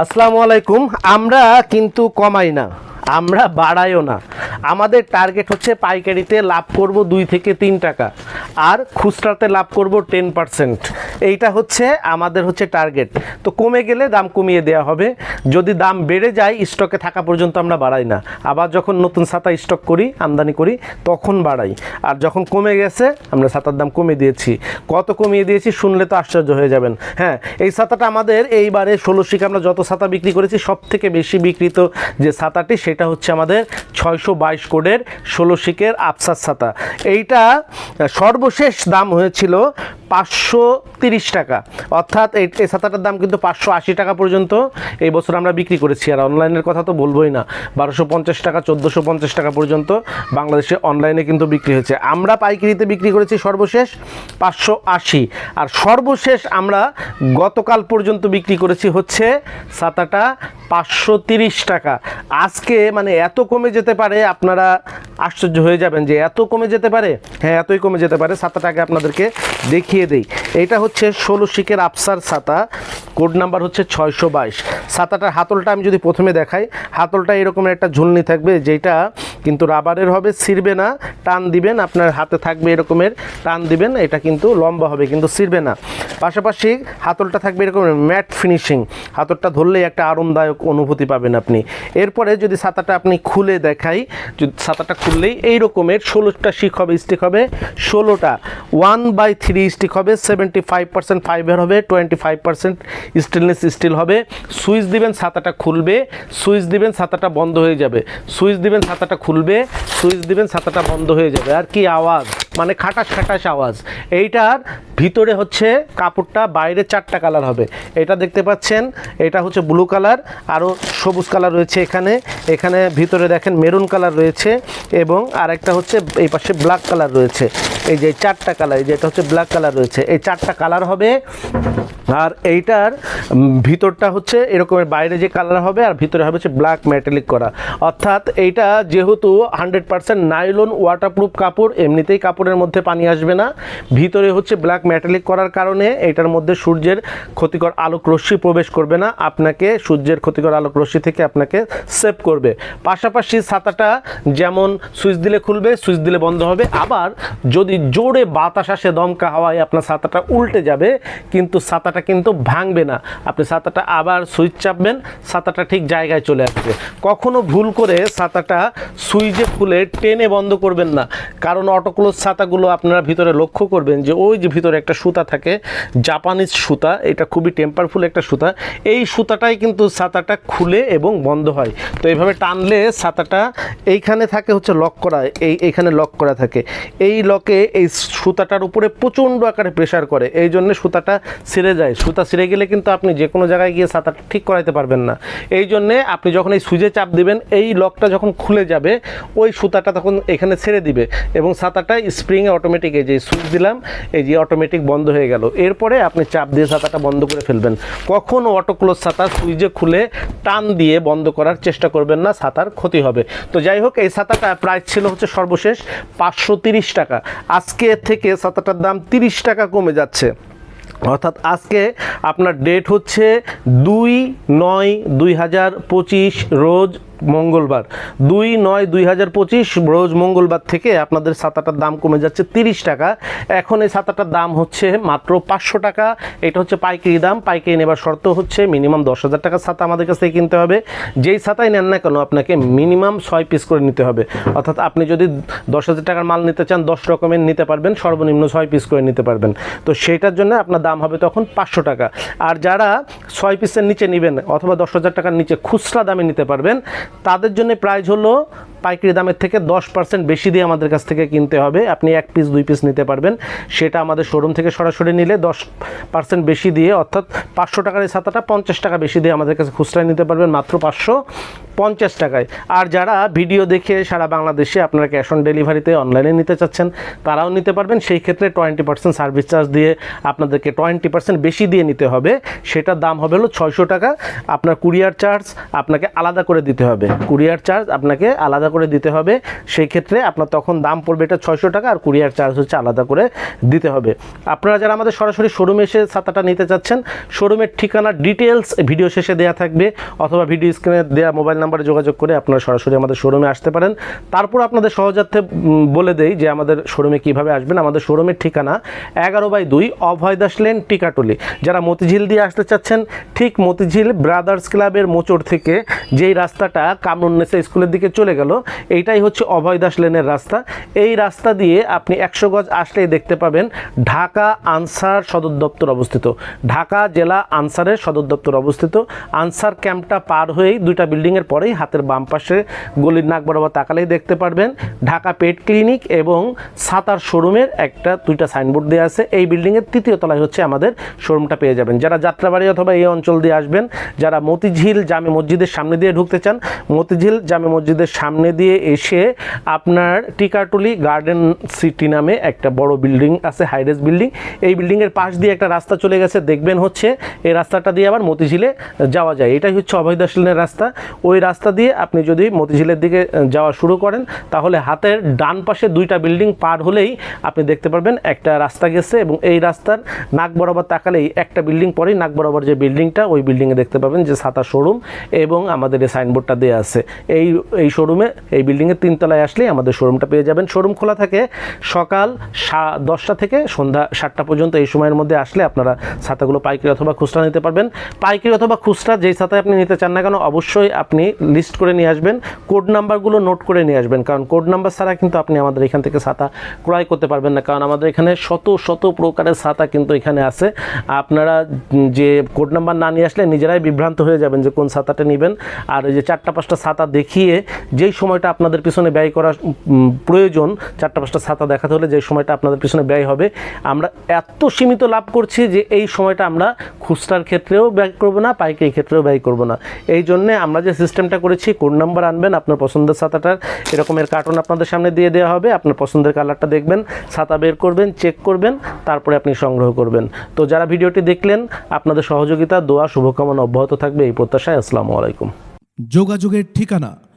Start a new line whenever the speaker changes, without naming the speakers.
আসসালামু আলাইকুম। আমরা কিন্তু কমাই না আমরা বাড়াইও না। আমাদের টার্গেট হচ্ছে পাইকারিতে লাভ করব দুই থেকে তিন টাকা, আর খুচরাতে লাভ করব টেন পার্সেন্ট এইটা হচ্ছে আমাদের হচ্ছে টার্গেট তো কমে গেলে দাম কমিয়ে দেওয়া হবে। যদি দাম বেড়ে যায় স্টকে থাকা পর্যন্ত আমরা বাড়াই না। আবার যখন নতুন ছাতা স্টক করি, আমদানি করি, তখন বাড়াই। আর যখন কমে গেছে, আমরা ছাতার দাম কমিয়ে দিয়েছি। কত কমিয়ে দিয়েছি, শুনলে তো আশ্চর্য হয়ে যাবেন। হ্যাঁ এই ছাতাটা আমাদের এইবারে ষোলো শিখে আমরা যত ছাতা বিক্রি করেছি সব থেকে বেশি বিক্রিত যে ছাতাটি, সেটা হচ্ছে আমাদের ছয়শো বাইশ কোডের ষোলো শিকের আফসার ছাতা। এইটা সর্বশেষ দাম হয়েছিল পাঁচশো তিরিশ টাকা। অর্থাৎ এই ছাতাটার দাম কিন্তু পাঁচশো আশি টাকা পর্যন্ত। এই বছর আমরা বিক্রি করেছি। আর অনলাইনের কথা তো বলবোই না। বারোশো পঞ্চাশ টাকা, চোদ্দোশো পঞ্চাশ টাকা পর্যন্ত বাংলাদেশে অনলাইনে কিন্তু বিক্রি হয়েছে। আমরা পাইকারিতে বিক্রি করেছি সর্বশেষ পাঁচশো আশি। আর সর্বশেষ আমরা গতকাল পর্যন্ত বিক্রি করেছি হচ্ছে ছাতাটা পাঁচশো তিরিশ টাকা। আজকে মানে এত কমে যেতে পারে, আপনারা আশ্চর্য হয়ে যাবেন যে এত কমে যেতে পারে? হ্যাঁ এতই কমে যেতে পারে। ছাতাটাকে আপনাদেরকে দেখিয়ে দেই। এটা হচ্ছে ষোলো শিকের আফসার ছাতা, কোড নাম্বার হচ্ছে ছয়শো বাইশ। ছাতাটার হাতলটা আমি যদি প্রথমে দেখাই, হাতলটা এরকমের একটা ঝুলনি থাকবে, যেটা কিন্তু রাবারের হবে, ছিঁড়বে না, টান দিবেন, আপনার হাতে থাকবে এরকমের, টান দিবেন, এটা কিন্তু লম্বা হবে, কিন্তু ছিঁড়বে না। পাশাপাশি হাতলটা থাকবে এরকম ম্যাট ফিনিশিং, হাতলটা ধরলেই একটা আরামদায়ক অনুভূতি পাবেন আপনি। এরপরে যদি ছাতাটা আপনি খুলে দেখাই, যদি ছাতাটা খুললেই এই রকমের ষোলোটা শিক হবে, স্টিক হবে, ষোলোটা, ওয়ান বাই থ্রি স্টিক হবে সেভেন্টি ফাইভ পার্সেন্ট ফাইভের হবে twenty five percent stainless steel হবে। সুইচ দিবেন, ছাতাটা খুলবে সুইচ দিবেন, ছাতাটা বন্ধ হয়ে যাবে। সুইচ দিবেন, ছাতাটা খুলবে সুইচ দিবেন, ছাতাটা বন্ধ হয়ে যাবে। আর কি আওয়াজ? মানে খাটাস খাটাস আওয়াজ। এইটার ভিতরে হচ্ছে কাপড়টা বাইরে চারটা কালার হবে। এটা দেখতে পাচ্ছেন, এটা হচ্ছে ব্লু কালার আরও সবুজ কালার রয়েছে এখানে। এখানে ভিতরে দেখেন মেরুন কালার রয়েছে এবং আরেকটা হচ্ছে এই পাশে ব্ল্যাক কালার রয়েছে। এই যে চারটা কালার, এই যে এটা হচ্ছে ব্ল্যাক কালার রয়েছে। এই চারটা কালার হবে আর এইটার ভিতরটা হচ্ছে এরকমের বাইরে যে কালার হবে আর ভিতরে হবে হচ্ছে ব্ল্যাক মেটালিক করা। অর্থাৎ এইটা যেহেতু হান্ড্রেড পার্সেন্ট নাইলন ওয়াটারপ্রুফ কাপড়, এমনিতেই কাপড়ের মধ্যে পানি আসবে না। ভিতরে হচ্ছে ব্ল্যাক মেটালিক করার কারণে এটার মধ্যে সূর্যের ক্ষতিকর আলোক রশ্মি প্রবেশ করবে না। আপনাকে সূর্যের ক্ষতিকর আলোক রশ্মি থেকে আপনাকে সেভ করবে। পাশাপাশি ছাতাটা যেমন সুইচ দিলে খুলবে, সুইচ দিলে বন্ধ হবে। আবার যদি জোরে বাতাস আসে, দমকা হাওয়ায় আপনার ছাতাটা উল্টে যাবে, কিন্তু ছাতাটা কিন্তু ভাঙবে না। আপনি ছাতাটা আবার সুইচ চাপবেন, ছাতাটা ঠিক জায়গায় চলে আসবে। কখনো ভুল করে ছাতাটা সুইচে খুলে টেনে বন্ধ করবেন না। কারণ অটোক্লোজ ছাতাগুলো আপনারা ভিতরে লক্ষ্য করবেন যে ওই যে ভিতরে একটা সুতা থাকে জাপানিজ সুতা, এটা খুবই টেম্পারফুল একটা সুতা। এই সুতাটাই কিন্তু ছাতাটা খুলে এবং বন্ধ হয়। তো এইভাবে টানলে ছাতাটা এইখানে থাকে হচ্ছে লক করা, এই এইখানে লক করা থাকে। এই লকে এই সুতাটার উপরে প্রচণ্ড আকারে প্রেশার করে। এই জন্য সুতাটা ছিঁড়ে যায়। সুতা ছিঁড়ে গেলে কিন্তু আপনি যে কোনো জায়গায় গিয়ে ছাতাটা ঠিক করাইতে পারবেন না। এই জন্যে আপনি যখন এই সুইচে চাপ দিবেন, এই লকটা যখন খুলে যাবে, ওই সুতাটা তখন এখানে ছেড়ে দিবে এবং ছাতাটা স্প্রিংয়ে অটোমেটিক এই যে সুইচ দিলাম, এই যে অটোমেটিক বন্ধ হয়ে গেল। এরপরে আপনি চাপ দিয়ে ছাতাটা বন্ধ করে ফেলবেন। কখনও অটো ক্লোজ ছাতা সুইচে খুলে টান দিয়ে বন্ধ করার চেষ্টা করবেন না, ছাতার ক্ষতি হবে। তো যাই হোক, এই ছাতাটা প্রাইস ছিল হচ্ছে সর্বশেষ পাঁচশো টাকা। আজকে থেকে ছাতাটার দাম তিরিশ টাকা কমে যাচ্ছে। অর্থাৎ আজকে আপনার ডেট হচ্ছে দুই নয় দুই হাজার পঁচিশ, রোজ মঙ্গলবার। দুই নয় দুই হাজার পঁচিশ রোজ মঙ্গলবার থেকে আপনাদের ছাতাটার দাম কমে যাচ্ছে তিরিশ টাকা। এখন এই ছাতাটার দাম হচ্ছে মাত্র পাঁচশো টাকা। এটা হচ্ছে পাইকারি দাম। পাইকারি নেবার শর্ত হচ্ছে মিনিমাম দশ হাজার টাকার ছাতা আমাদের কাছ থেকে কিনতে হবে। যেই ছাতাই নেন না কেন আপনাকে মিনিমাম ছয় পিস করে নিতে হবে। অর্থাৎ আপনি যদি দশ হাজার টাকার মাল নিতে চান, দশ রকমের নিতে পারবেন, সর্বনিম্ন ছয় পিস করে নিতে পারবেন। তো সেটার জন্য আপনার দাম হবে তখন পাঁচশো টাকা। আর যারা ছয় পিসের নিচে নেবেন অথবা দশ হাজার টাকার নিচে খুচরা দামে নিতে পারবেন তাদের জন্য প্রাইজ হলো পাইকারি দামের থেকে দশ পার্সেন্ট বেশি দিয়ে আমাদের কাছ থেকে কিনতে হবে। আপনি এক পিস দুই পিস নিতে পারবেন। সেটা আমাদের শোরুম থেকে সরাসরি নিলে দশ পার্সেন্ট বেশি দিয়ে, অর্থাৎ পাঁচশো টাকার এই ছাতাটা পঞ্চাশ টাকা বেশি দিয়ে আমাদের কাছে খুচরায় নিতে পারবেন, মাত্র পাঁচশো পঞ্চাশ টাকায়। আর যারা ভিডিও দেখে সারা বাংলাদেশে আপনারা ক্যাশ অন ডেলিভারিতে অনলাইনে নিতে চাচ্ছেন, তারাও নিতে পারবেন। সেই ক্ষেত্রে টোয়েন্টি পার্সেন্ট সার্ভিস চার্জ দিয়ে আপনাদেরকে টোয়েন্টি পার্সেন্ট বেশি দিয়ে নিতে হবে। সেটার দাম হবে হলো ছয়শো টাকা। আপনার কুরিয়ার চার্জ আপনাকে আলাদা করে দিতে হবে। কুরিয়ার চার্জ আপনাকে আলাদা করে দিতে হবে। সেই ক্ষেত্রে আপনার তখন দাম পড়বে এটা ছয়শো টাকা আর কুরিয়ার চার্জ হচ্ছে আলাদা করে দিতে হবে। আপনারা যারা আমাদের সরাসরি শোরুমে এসে ছাতাটা নিতে চাচ্ছেন শোরুমের ঠিকানা ডিটেলস ভিডিও শেষে দেওয়া থাকবে অথবা ভিডিও স্ক্রিনে দেওয়া মোবাইল নাম্বারে যোগাযোগ করে আপনারা সরাসরি আমাদের শোরুমে আসতে পারেন। তারপর আপনাদের সহজার্থে বলে দেই যে আমাদের শোরুমে কীভাবে আসবেন। আমাদের শোরুমের ঠিকানা এগারো বাই দুই অভয় দাস লেন, টিকাটুলি। যারা মতিঝিল দিয়ে আসতে চাচ্ছেন, ঠিক মতিঝিল ব্রাদার্স ক্লাবের মোচড় থেকে যেই রাস্তাটা কামরুন্নেসা স্কুলের দিকে চলে গেল এইটাই হচ্ছে অভয় দাস লেনের রাস্তা। এই রাস্তা দিয়ে আপনি একশো গজ আসলেই দেখতে পাবেন ঢাকা আনসার সদর দপ্তর অবস্থিত। ঢাকা জেলা আনসারের সদর দপ্তর অবস্থিত। আনসার ক্যাম্পটা পার হয়েই দুইটা বিল্ডিংয়ের পরেই হাতের বাম পাশে গলির নাক বরাবর তাকালেই দেখতে পারবেন ঢাকা পেট ক্লিনিক এবং সাতার শোরুমের একটা দুইটা সাইনবোর্ড দেওয়া আছে। এই বিল্ডিংয়ের তৃতীয় তলায় হচ্ছে আমাদের শোরুমটা পেয়ে যাবেন। যারা যাত্রাবাড়ি অথবা এই অঞ্চল দিয়ে আসবেন, যারা মতিঝিল জামে মসজিদের সামনে দিয়ে ঢুকতে চান, মতিঝিল জামে মসজিদের সামনে দিয়ে এসে আপনার টিকাটুলি গার্ডেন সিটি নামে একটা বড় বিল্ডিং আছে হাইরেস বিল্ডিং। এই বিল্ডিংয়ের পাশ দিয়ে একটা রাস্তা চলে গেছে, দেখবেন হচ্ছে, এই রাস্তাটা দিয়ে আবার মতিঝিলে যাওয়া যায়। এটাই হচ্ছে অভয় রাস্তা। ওই রাস্তা দিয়ে আপনি যদি মতিঝিলের দিকে যাওয়া শুরু করেন, তাহলে হাতের ডান পাশে দুইটা বিল্ডিং পার হলেই আপনি দেখতে পারবেন একটা রাস্তা গেছে এবং এই রাস্তার নাক বরাবর তাকালেই একটা বিল্ডিং পরেই নাক বরাবর যে বিল্ডিংটা, ওই বিল্ডিংয়ে দেখতে পাবেন যে সাতা শোরুম এবং আমাদের এই সাইনবোর্ডটা দেওয়া আছে। এই এই শোরুমে এই বিল্ডিংয়ের তিনতলায় আসলেই আমাদের শোরুমটা পেয়ে যাবেন। শোরুম খোলা থাকে সকাল দশটা থেকে সন্ধ্যা সাতটা পর্যন্ত। এই সময়ের মধ্যে আসলে আপনারা ছাতাগুলো পাইকারি অথবা খুচরা নিতে পারবেন। পাইকারি অথবা খুচরা যেই ছাতায় আপনি নিতে চান না কেন, অবশ্যই আপনি লিস্ট করে নিয়ে আসবেন। কোড নাম্বারগুলো নোট করে নিয়ে আসবেন। কারণ কোড নাম্বার ছাড়া কিন্তু আপনি আমাদের এখান থেকে ছাতা ক্রয় করতে পারবেন না। কারণ আমাদের এখানে শত শত প্রকারের ছাতা কিন্তু এখানে আছে। আপনারা যে কোড নাম্বার না নিয়ে আসলে নিজেরাই বিভ্রান্ত হয়ে যাবেন যে কোন ছাতাটা নেবেন। আর এই যে চারটা, পাঁচটা ছাতা দেখিয়ে যেই সময়টা আপনাদের পিছনে ব্যয় করা প্রয়োজন। চারটা, পাঁচটা ছাতা দেখাতে হলে যেই সময়টা আপনাদের পিছনে ব্যয় হবে। আমরা এত সীমিত লাভ করছি যে এই সময়টা আমরা খুচরার ক্ষেত্রেও ব্যয় করব না, পাইকারি ক্ষেত্রেও ব্যয় করব না। এই জন্যে আমরা যে সিস্টেমটা করেছি কোড নাম্বার আনবেন, আপনার পছন্দের ছাতাটার এরকমের কার্টন আপনাদের সামনে দিয়ে দেওয়া হবে। আপনার পছন্দের কালারটা দেখবেন, ছাতা বের করবেন চেক করবেন, তারপরে আপনি সংগ্রহ করবেন। তো যারা ভিডিওটি দেখলেন, আপনাদের সহযোগিতা, দোয়া, শুভকামনা অব্যাহত থাকবে। এই প্রত্যাশায় আসসালামু আলাইকুম।
যোগাযোগের ঠিকানা